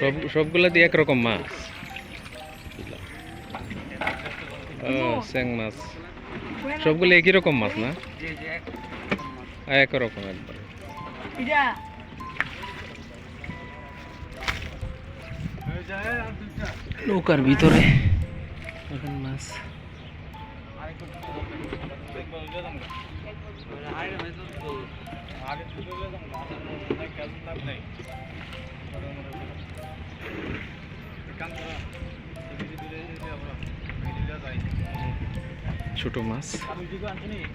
সবে সবগুলা দিয়ে একরকম মাছ। স্যাং মাছ। সবগুলো একই রকম মাছ না? একরকম একবার। নৌকার ভিতরে। মাছ। ছোট মাছ,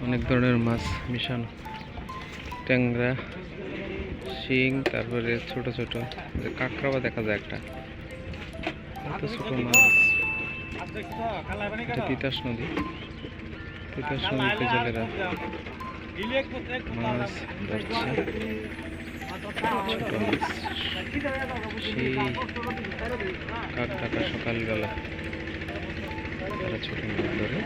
অনেক ধরনের মাছ মিশানো। ট্যাংরা, শিং, তারপরে ছোট ছোট যে কাঁকড়াও দেখা যায় একটা। ছোট মাছ। তিতাস নদী। মাছ ধরছে। সেই কাক ডাকা সকালবেলা। তারা ছোট মাছ ধরে।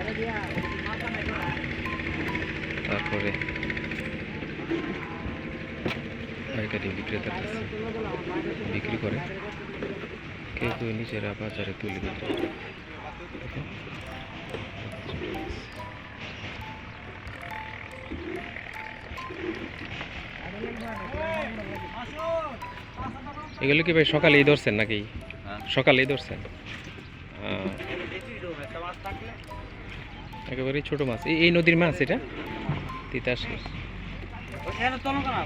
তারপরে পাইকারি বিক্রেতার কাছে বিক্রি করে। কেউ কেউ নিজেরা বাজারে তুলে দিতে। এগুলো কি ভাই সকালেই ধরছেন নাকি? সকালেই ধরছেন একেবারেই ছোট মাছ। এই- নদীর মাছ এটা? তিতাস তলন করা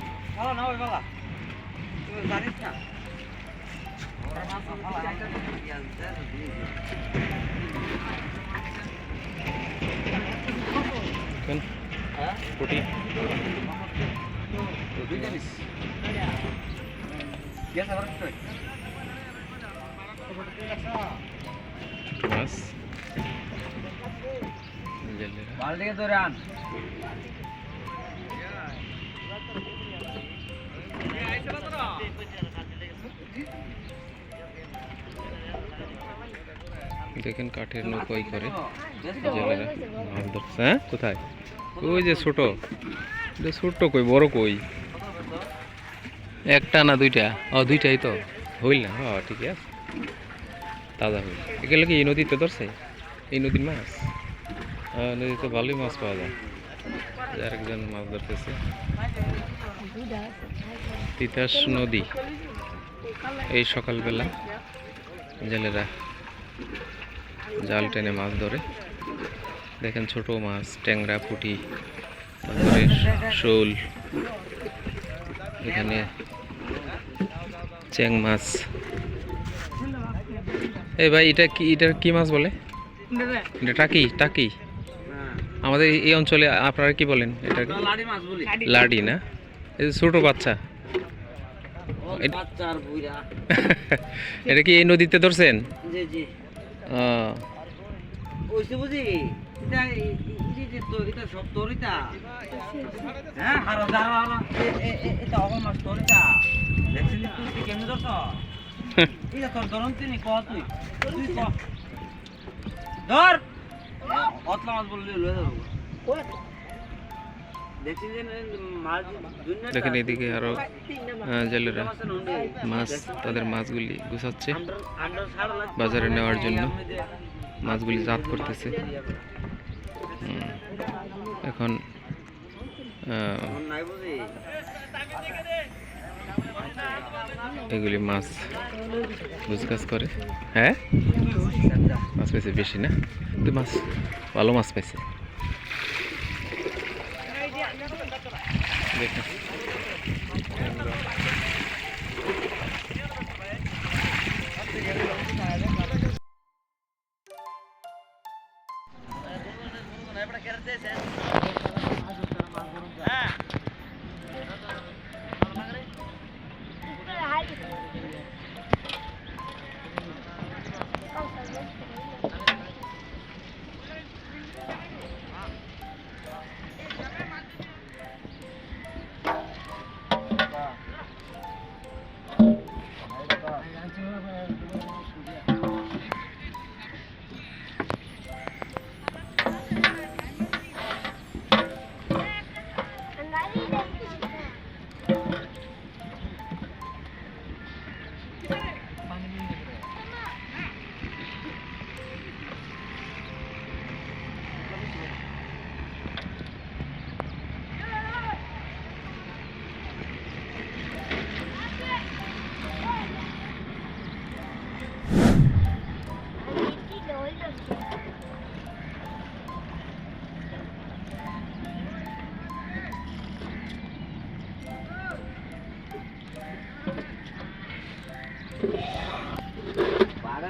মাছ জেলেরা বালতিকে ধরে আন। দেখেন কাঠের নৌকোই করে। জেলেরা মাছ ধরছে হ্যাঁ? কোথায়? ওই যে ছোট। ছোট্ট কই, বড় কই? একটা না দুইটা? ও, দুইটাই তো। হইল না? হ ঠিক আছে। তাজা হইল। এগুলো কি এই নদীতে ধরছে? এই নদীর মাছ? নদীতে ভালোই মাছ পাওয়া যায়। আরেকজন মাছ ধরতেছে। তিতাস নদী। এই সকালবেলা জেলেরা জাল টেনে মাছ ধরে। দেখেন ছোট মাছ ট্যাংরা পুঁটি তারপরে শোল এখানে চ্যাং মাছ। এই ভাই এটা কি এটা কি মাছ বলে? এটা টাকি টাকি। আমাদের এই- অঞ্চলে আপনারা কি বলেন এটা লাড়ি না? এই যে ছোট বাচ্চা। এটা- কি এই নদীতে ধরছেন? ওইসে বুঝি? এটা যে তো এটা সব তরিতা হ্যাঁ হারো হারো এটা মাছ তরিতা দেখছিস তুই তুই কেমনে ধরছ? এটা তোর ধরন তিনি ক তুই? তুই ক? ধর! অতলা মাছ বললি লয়ে যাব। দেখেন এদিকে আরও জেলেরা মাছ, তাদের মাছগুলি গুছাচ্ছে বাজারে নেওয়ার জন্য। মাছগুলি জাত করতেছে। এখন এগুলি মাছ গুছগাছ করে। হ্যাঁ? মাছ পাইছে বেশি না? কিন্তু মাছ, ভালো মাছ পাইছে। দেখেন